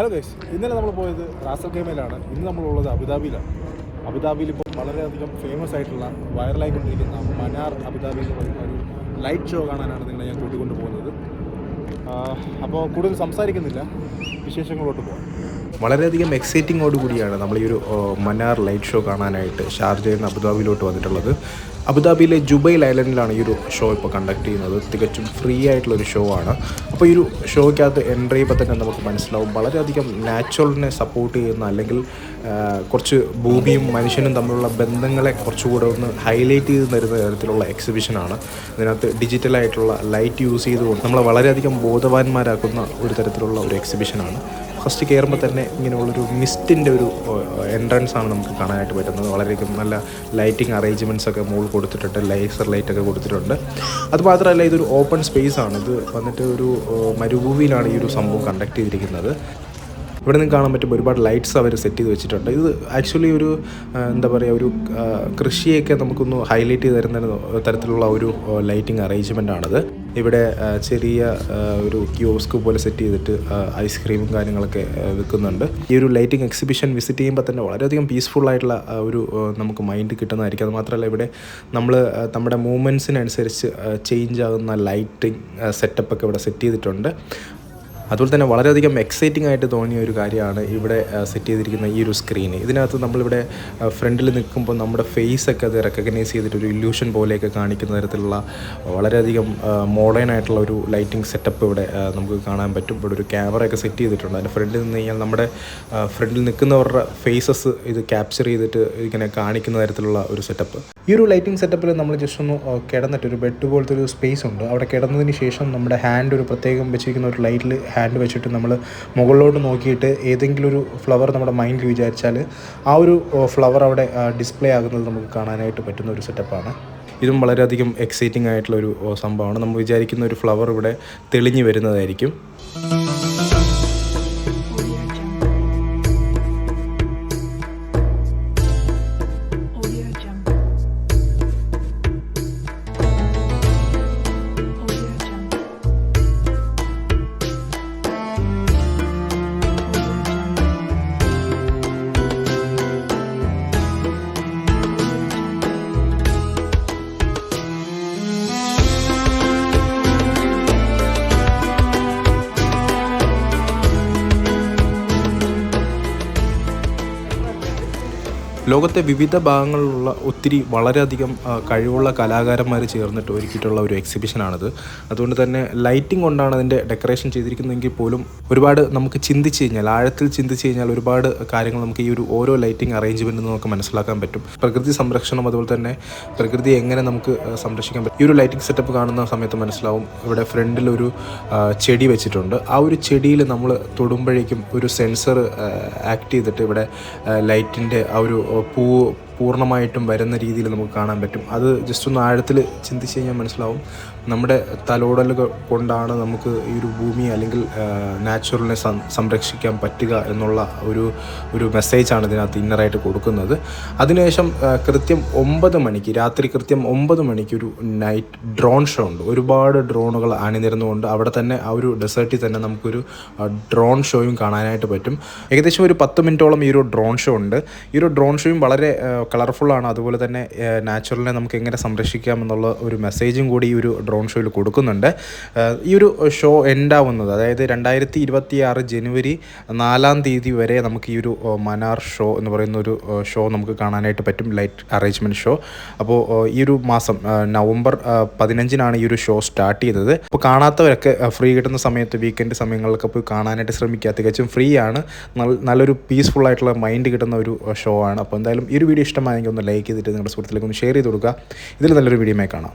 Hello guys ഇന്നലെ നമ്മൾ പോയത് റാസൽ കേമയിലാണ് ഇന്ന് നമ്മളുള്ളത് അബുദാബിയിലാണ്. അബുദാബിയിൽ ഇപ്പോൾ വളരെയധികം ഫേമസ് ആയിട്ടുള്ള വൈറലായിക്കൊണ്ടിരിക്കുന്ന മനാർ അബുദാബി എന്ന് പറയുന്ന ഒരു ലൈറ്റ് ഷോ കാണാനാണ് നിങ്ങളെ ഞാൻ കൂട്ടിക്കൊണ്ട് പോകുന്നത്. അപ്പോൾ കൂടുതൽ സംസാരിക്കുന്നില്ല. വിശേഷങ്ങളോട്ട് പോകാം വളരെയധികം എക്സൈറ്റിങ്ങോട് കൂടിയാണ് നമ്മൾ ഈ ഒരു മനാർ ലൈറ്റ് ഷോ കാണാനായിട്ട് ഷാർജയിൽ നിന്ന് അബുദാബിയിലോട്ട് വന്നിട്ടുള്ളത്. അബുദാബിയിലെ ജുബൈൽ ഐലൻഡിലാണ് ഈ ഒരു ഷോ ഇപ്പോൾ കണ്ടക്ട് ചെയ്യുന്നത്. തികച്ചും ഫ്രീ ആയിട്ടുള്ള ഒരു ഷോ ആണ്. അപ്പോൾ ഈ ഒരു ഷോയ്ക്കകത്ത് എൻട്രി ചെയ്യുമ്പോൾ തന്നെ നമുക്ക് മനസ്സിലാവും. വളരെയധികം നാച്ചുറലിനെ സപ്പോർട്ട് ചെയ്യുന്ന അല്ലെങ്കിൽ കുറച്ച് ഭൂമിയും മനുഷ്യനും തമ്മിലുള്ള ബന്ധങ്ങളെ കുറച്ചുകൂടെ ഒന്ന് ഹൈലൈറ്റ് ചെയ്ത് തരുന്ന തരത്തിലുള്ള എക്സിബിഷനാണ് ഇതിനകത്ത് ഡിജിറ്റലായിട്ടുള്ള ലൈറ്റ് യൂസ് ചെയ്തുകൊണ്ട് നമ്മളെ വളരെയധികം ബോധവാന്മാരാക്കുന്ന ഒരു തരത്തിലുള്ള ഒരു എക്സിബിഷനാണ് ഫസ്റ്റ് കയറുമ്പോൾ തന്നെ ഇങ്ങനെയുള്ളൊരു മിസ്റ്റിന്റെ ഒരു എൻട്രൻസ് ആണ് നമുക്ക് കാണാനായിട്ട് പറ്റുന്നത്. വളരെയധികം നല്ല ലൈറ്റിംഗ് അറേഞ്ച്മെന്റ്സ് ഒക്കെ മുകളിൽ കൊടുത്തിട്ടുണ്ട് ലൈസർ ലൈറ്റ് ഒക്കെ കൊടുത്തിട്ടുണ്ട്. അതുമാത്രമല്ല ഇതൊരു ഓപ്പൺ സ്പേസ് ആണ് ഇത് വന്നിട്ട് ഒരു മരുഭൂമിയിലാണ് ഈ ഒരു സംഭവം കണ്ടക്ട് ചെയ്തിരിക്കുന്നത്. ഇവിടെ നിന്ന് കാണാൻ പറ്റും ഒരുപാട് ലൈറ്റ്സ് അവർ സെറ്റ് ചെയ്ത് വെച്ചിട്ടുണ്ട്. ഇത് ആക്ച്വലി ഒരു എന്താ പറയുക ഒരു കൃഷിയൊക്കെ നമുക്കൊന്ന് ഹൈലൈറ്റ് ചെയ്ത് തരുന്ന തരത്തിലുള്ള ഒരു ലൈറ്റിംഗ് അറേഞ്ച്മെന്റ് ആണത്. ഇവിടെ ചെറിയ ഒരു ക്യൂസ്ക് പോലെ സെറ്റ് ചെയ്തിട്ട് ഐസ്ക്രീമും കാര്യങ്ങളൊക്കെ വിൽക്കുന്നുണ്ട് ഈ ഒരു ലൈറ്റിംഗ് എക്സിബിഷൻ വിസിറ്റ് ചെയ്യുമ്പോൾ തന്നെ വളരെയധികം പീസ്ഫുൾ ആയിട്ടുള്ള ഒരു നമുക്ക് മൈൻഡ് കിട്ടുന്നതായിരിക്കും. അത് മാത്രമല്ല ഇവിടെ നമ്മൾ നമ്മുടെ മൂവ്മെന്റ്സിനനുസരിച്ച് ചേഞ്ച് ആകുന്ന ലൈറ്റിംഗ് സെറ്റപ്പ് ഒക്കെ ഇവിടെ സെറ്റ് ചെയ്തിട്ടുണ്ട്. അതുപോലെ തന്നെ വളരെയധികം എക്സൈറ്റിംഗ് ആയിട്ട് തോന്നിയ ഒരു കാര്യമാണ് ഇവിടെ സെറ്റ് ചെയ്തിരിക്കുന്ന ഈ ഒരു സ്ക്രീൻ ഇതിനകത്ത് നമ്മളിവിടെ ഫ്രണ്ടിൽ നിൽക്കുമ്പോൾ നമ്മുടെ ഫേസ് ഒക്കെ അത് റെക്കഗ്നൈസ് ചെയ്തിട്ട് ഒരു ഇല്യൂഷൻ പോലെയൊക്കെ കാണിക്കുന്ന തരത്തിലുള്ള വളരെയധികം മോഡേൺ ആയിട്ടുള്ള ഒരു ലൈറ്റിംഗ് സെറ്റപ്പ് ഇവിടെ നമുക്ക് കാണാൻ പറ്റും. ഇവിടെ ഒരു ക്യാമറയൊക്കെ സെറ്റ് ചെയ്തിട്ടുണ്ട്. അതിന്റെ ഫ്രണ്ടിൽ നിന്ന് കഴിഞ്ഞാൽ നമ്മുടെ ഫ്രണ്ടിൽ നിൽക്കുന്നവരുടെ ഫേസസ് ഇത് ക്യാപ്ചർ ചെയ്തിട്ട് ഇങ്ങനെ കാണിക്കുന്ന തരത്തിലുള്ള ഒരു സെറ്റപ്പ് ഈ ഒരു ലൈറ്റിംഗ് സെറ്റപ്പിൽ നമ്മൾ ജസ്റ്റ് ഒന്ന് കിടന്നിട്ട് ഒരു ബെഡ് പോലത്തെ ഒരു സ്പേസ് ഉണ്ട്. അവിടെ കിടന്നതിന് ശേഷം നമ്മുടെ ഹാൻഡ് ഒരു പ്രത്യേകം വെച്ചിരിക്കുന്ന ഒരു ലൈറ്റിൽ ഹാൻഡ് വെച്ചിട്ട് നമ്മൾ മുകളിലോട്ട് നോക്കിയിട്ട് ഏതെങ്കിലും ഒരു ഫ്ലവർ നമ്മുടെ മൈൻഡിൽ വിചാരിച്ചാൽ ആ ഒരു ഫ്ലവർ അവിടെ ഡിസ്പ്ലേ ആകുന്നത് നമുക്ക് കാണാനായിട്ട് പറ്റുന്ന ഒരു സെറ്റപ്പാണ് ഇതും വളരെയധികം എക്സൈറ്റിംഗ് ആയിട്ടുള്ള ഒരു സംഭവമാണ്. നമ്മൾ വിചാരിക്കുന്ന ഒരു ഫ്ലവർ ഇവിടെ തെളിഞ്ഞു വരുന്നതായിരിക്കും. ലോകത്തെ വിവിധ ഭാഗങ്ങളിലുള്ള ഒത്തിരി വളരെയധികം കഴിവുള്ള കലാകാരന്മാർ ചേർന്നിട്ട് ഒരുക്കിയിട്ടുള്ള ഒരു എക്സിബിഷനാണിത്. അതുകൊണ്ട് തന്നെ ലൈറ്റിംഗ് കൊണ്ടാണ് അതിന്റെ ഡെക്കറേഷൻ ചെയ്തിരിക്കുന്നതെങ്കിൽ പോലും ഒരുപാട് നമുക്ക് ചിന്തിച്ച് കഴിഞ്ഞാൽ ആഴത്തിൽ ചിന്തിച്ച് കഴിഞ്ഞാൽ ഒരുപാട് കാര്യങ്ങൾ നമുക്ക് ഈ ഒരു ഓരോ ലൈറ്റിംഗ് അറേഞ്ച്മെന്റ് നമുക്ക് മനസ്സിലാക്കാൻ പറ്റും. പ്രകൃതി സംരക്ഷണം അതുപോലെ തന്നെ പ്രകൃതി എങ്ങനെ നമുക്ക് സംരക്ഷിക്കാൻ പറ്റും. ഈ ഒരു ലൈറ്റിംഗ് സെറ്റപ്പ് കാണുന്ന സമയത്ത് മനസ്സിലാവും ഇവിടെ ഫ്രണ്ടിൽ ഒരു ചെടി വെച്ചിട്ടുണ്ട്. ആ ഒരു ചെടിയിൽ നമ്മൾ തൊടുമ്പോഴേക്കും ഒരു സെൻസർ ആക്ട് ചെയ്തിട്ട് ഇവിടെ ലൈറ്റിന്റെ ആ ഒരു ആ, പൂ പൂർണമായിട്ടും വരുന്ന രീതിയിൽ നമുക്ക് കാണാൻ പറ്റും. അത് ജസ്റ്റ് ഒന്ന് ആഴത്തിൽ ചിന്തിച്ച് കഴിഞ്ഞാൽ മനസ്സിലാവും. നമ്മുടെ തലോടലുകൾ കൊണ്ടാണ് നമുക്ക് ഈ ഒരു ഭൂമി അല്ലെങ്കിൽ നാച്ചുറലിനെ സംരക്ഷിക്കാൻ പറ്റുക എന്നുള്ള ഒരു ഒരു മെസ്സേജാണ് ഇതിനകത്ത് ഇന്നറായിട്ട് കൊടുക്കുന്നത്. അതിനുശേഷം കൃത്യം ഒമ്പത് മണിക്ക് രാത്രി കൃത്യം ഒമ്പത് മണിക്ക് ഒരു നൈറ്റ് ഡ്രോൺ ഷോ ഉണ്ട്. ഒരുപാട് ഡ്രോണുകൾ അണിനിരുന്നുകൊണ്ട് അവിടെ തന്നെ ആ ഒരു ഡെസേർട്ടിൽ തന്നെ നമുക്കൊരു ഡ്രോൺ ഷോയും കാണാനായിട്ട് പറ്റും. ഏകദേശം ഒരു പത്ത് മിനിറ്റോളം ഈ ഒരു ഡ്രോൺ ഷോ ഉണ്ട്. ഈ ഒരു ഡ്രോൺ ഷോയും വളരെ കളർഫുള്ളാണ്. അതുപോലെ തന്നെ നാച്ചുറലിനെ നമുക്ക് എങ്ങനെ സംരക്ഷിക്കാം എന്നുള്ള ഒരു മെസ്സേജും കൂടി ഈ ഒരു ഡ്രോൺ ഷോയിൽ കൊടുക്കുന്നുണ്ട്. ഈ ഒരു ഷോ എൻഡ് ആവുന്നത് അതായത് രണ്ടായിരത്തി ഇരുപത്തി ആറ് ജനുവരി നാലാം തീയതി വരെ നമുക്ക് ഈ ഒരു മനാർ ഷോ എന്ന് പറയുന്ന ഒരു ഷോ നമുക്ക് കാണാനായിട്ട് പറ്റും. Light arrangement show. അപ്പോൾ ഈ ഒരു മാസം നവംബർ പതിനഞ്ചിനാണ് ഈ ഒരു ഷോ സ്റ്റാർട്ട് ചെയ്തത്. അപ്പോൾ കാണാത്തവരൊക്കെ ഫ്രീ കിട്ടുന്ന സമയത്ത് വീക്കെൻഡ് സമയങ്ങളിലൊക്കെ പോയി കാണാനായിട്ട് ശ്രമിക്കുക. തികച്ചും ഫ്രീ ആണ് നല്ലൊരു പീസ്ഫുൾ ആയിട്ടുള്ള മൈൻഡ് കിട്ടുന്ന ഒരു ഷോ ആണ്. അപ്പോൾ എന്തായാലും ഈ ഒരു വീഡിയോ ഇഷ്ടമായെങ്കിൽ ഒന്ന് ലൈക്ക് ചെയ്തിട്ട് നിങ്ങളുടെ സുഹൃത്തിലേക്ക് ഒന്ന് ഷെയർ ചെയ്ത് കൊടുക്കുക. ഇതിൽ നല്ലൊരു വീഡിയോമായി കാണാം.